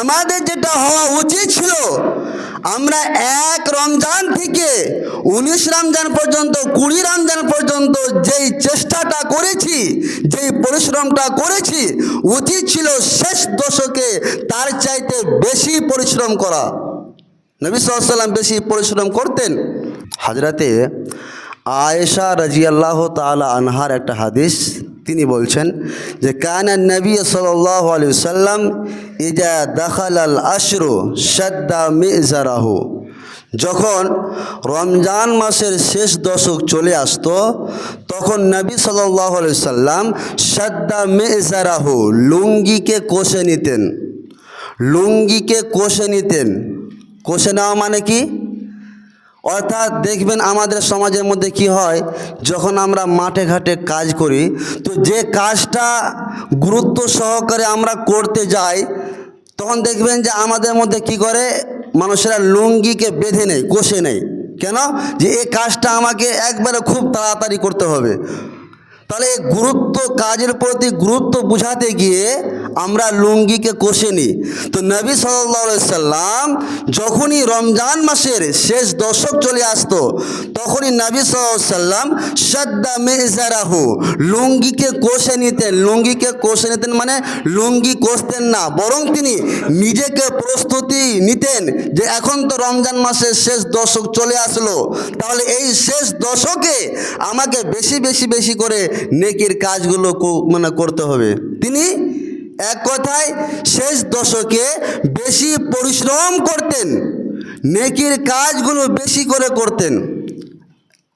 আমাদের যেটা হওয়া উচিত ছিল, আমরা এক রমজান থেকে উনিশ রমজান পর্যন্ত, কুড়ি রমজান পর্যন্ত যেই চেষ্টাটা করেছি, যেই পরিশ্রমটা করেছি, উচিত ছিল শেষ দশকে তার চাইতে বেশি পরিশ্রম করা। নবী সাল্লাম বেশি পরিশ্রম করতেন। হাজরাতে আয়েশা রাজিয়াল্লাহ তালা আনহার একটা হাদিস, তিনি বলছেন যে, কানা নবী সাল্লাহ আলি সাল্লাম ইজা দখাল আল আশরু সদ্দা মিজারাহু। যখন রমজান মাসের শেষ দশক চলে আসতো, তখন নবী সাল্লাহ আলি সাল্লাম সদ্দা মেজারাহু, লুঙ্গিকে কষে নিতেন। লুঙ্গিকে কষে নিতেন। কষে নেওয়া মানে কি? অর্থাৎ দেখবেন আমাদের সমাজের মধ্যে কি হয়, যখন আমরা মাঠে ঘাটে কাজ করি, তো যে কাজটা গুরুত্ব সহকারে আমরা করতে যাই তখন দেখবেন যে আমাদের মধ্যে কি করে? মানুষেরা লুঙ্গিকে বেঁধে নেয়, কষে নেয়। কেন? যে এই কাজটা আমাকে একবারে খুব তাড়াতাড়ি করতে হবে। তাহলে গুরুত্ব কাজের প্রতি গুরুত্ব বুঝাতে গিয়ে আমরা লুঙ্গিকে কষে নিই। তো নবী সাল্লা সাল্লাম যখনই রমজান মাসের শেষ দশক চলে আসতো, তখনই নবী সাল্লাম সদ্দা মেজারাহু, লুঙ্গিকে কষে নিতেন। লুঙ্গিকে কষে নিতেন মানে লুঙ্গি কষতেন না, বরং তিনি নিজেকে প্রস্তুতি নিতেন যে এখন তো রমজান মাসের শেষ দশক চলে আসলো, তাহলে এই শেষ দশকে আমাকে বেশি বেশি বেশি করে নেকির কাজগুলো মানে করতে হবে। তিনি এক কথায় শেষ দশকে বেশি পরিশ্রম করতেন, নেকির কাজগুলো বেশি করে করতেন।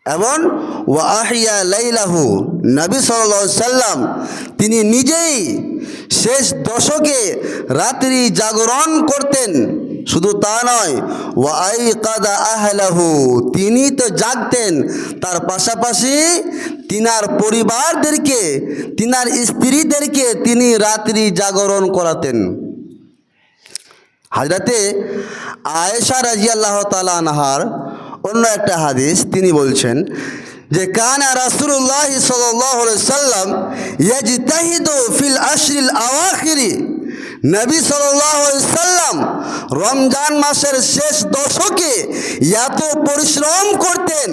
এবং ওয়াহিয়া লাইলাহু, নবী সাল্লা সাল্লাম তিনি নিজেই শেষ দশকে রাত্রি জাগরণ করতেন। শুধু তা নয় ওয়াই কাদা আহলাহু, তিনি তো জাগতেন। তার পাশাপাশি তিনার পরিবারদেরকে, তিনার স্ত্রীদেরকে তিনি রাত্রি জাগরণ করাতেন। হাজরাতে আয়েশা রাজিয়াল্লাহ তালা আনহার অন্য একটা হাদিস তিনি বলছেন যে, কানা রাসুল্লাহ সাল্লাম ইয়াজতাহিদু ফিল আশরিল আওয়াখিরি। নবী সাল্লাম রমজান মাসের শেষ দশকে এত পরিশ্রম করতেন,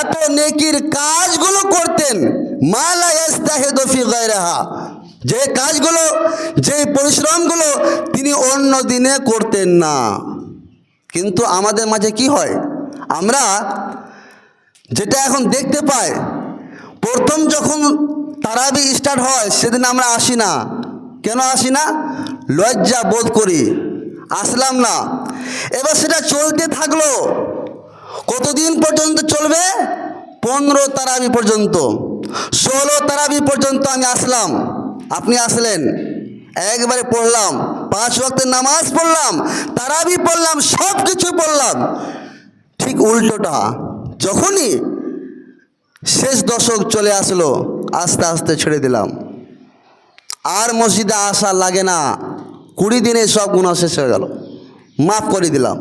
এত নেকির কাজগুলো করতেন মালা যে কাজগুলো, যে পরিশ্রমগুলো তিনি অন্য দিনে করতেন না। কিন্তু আমাদের মাঝে কি হয়? আমরা যেটা এখন দেখতে পাই, প্রথম যখন তারাবি স্টার্ট হয়, সেদিন আমরা আসি না। কেন আসি না? লজ্জা বোধ করি। আসলাম না। এবার সেটা চলতে থাকল। কতদিন পর্যন্ত চলবে? পনেরো তারাবি পর্যন্ত। ষোলো তারাবি পর্যন্ত আমি আসলাম। আপনি আসলেন। একবারে পড়লাম। পাঁচ ওয়াক্তের নামাজ পড়লাম। তারাবি পড়লাম সব কিছু পড়লাম। ঠিক উল্টোটা। যখনই শেষ দশক চলে আসলো, আস্তে আস্তে ছেড়ে দিলাম। আর মসজিদে আসা লাগে না। কুড়ি দিনে সব গুণা শেষ হয়ে গেল। মাফ করে দিলাম।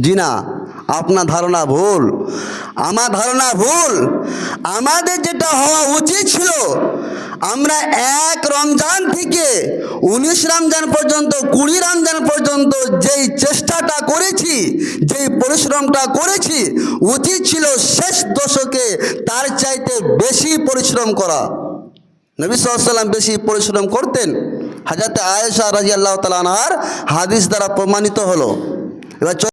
জি না, আপনার ধারণা ভুল। আমার ধারণা ভুল। আমাদের যেটা হওয়া উচিত ছিল, আমরা এক রমজান থেকে উনিশ রমজান পর্যন্ত, কুড়ি রমজান পর্যন্ত যেই চেষ্টাটা করেছি, যেই পরিশ্রমটা করেছি, উচিত ছিল শেষ দশকে তার চাইতে বেশি পরিশ্রম করা। নবী সাল্লাম বেশি পরিশ্রম করতেন। হাজাতে আয়েশা রাজি আল্লাহ হাদিস দ্বারা প্রমাণিত হলো। এবার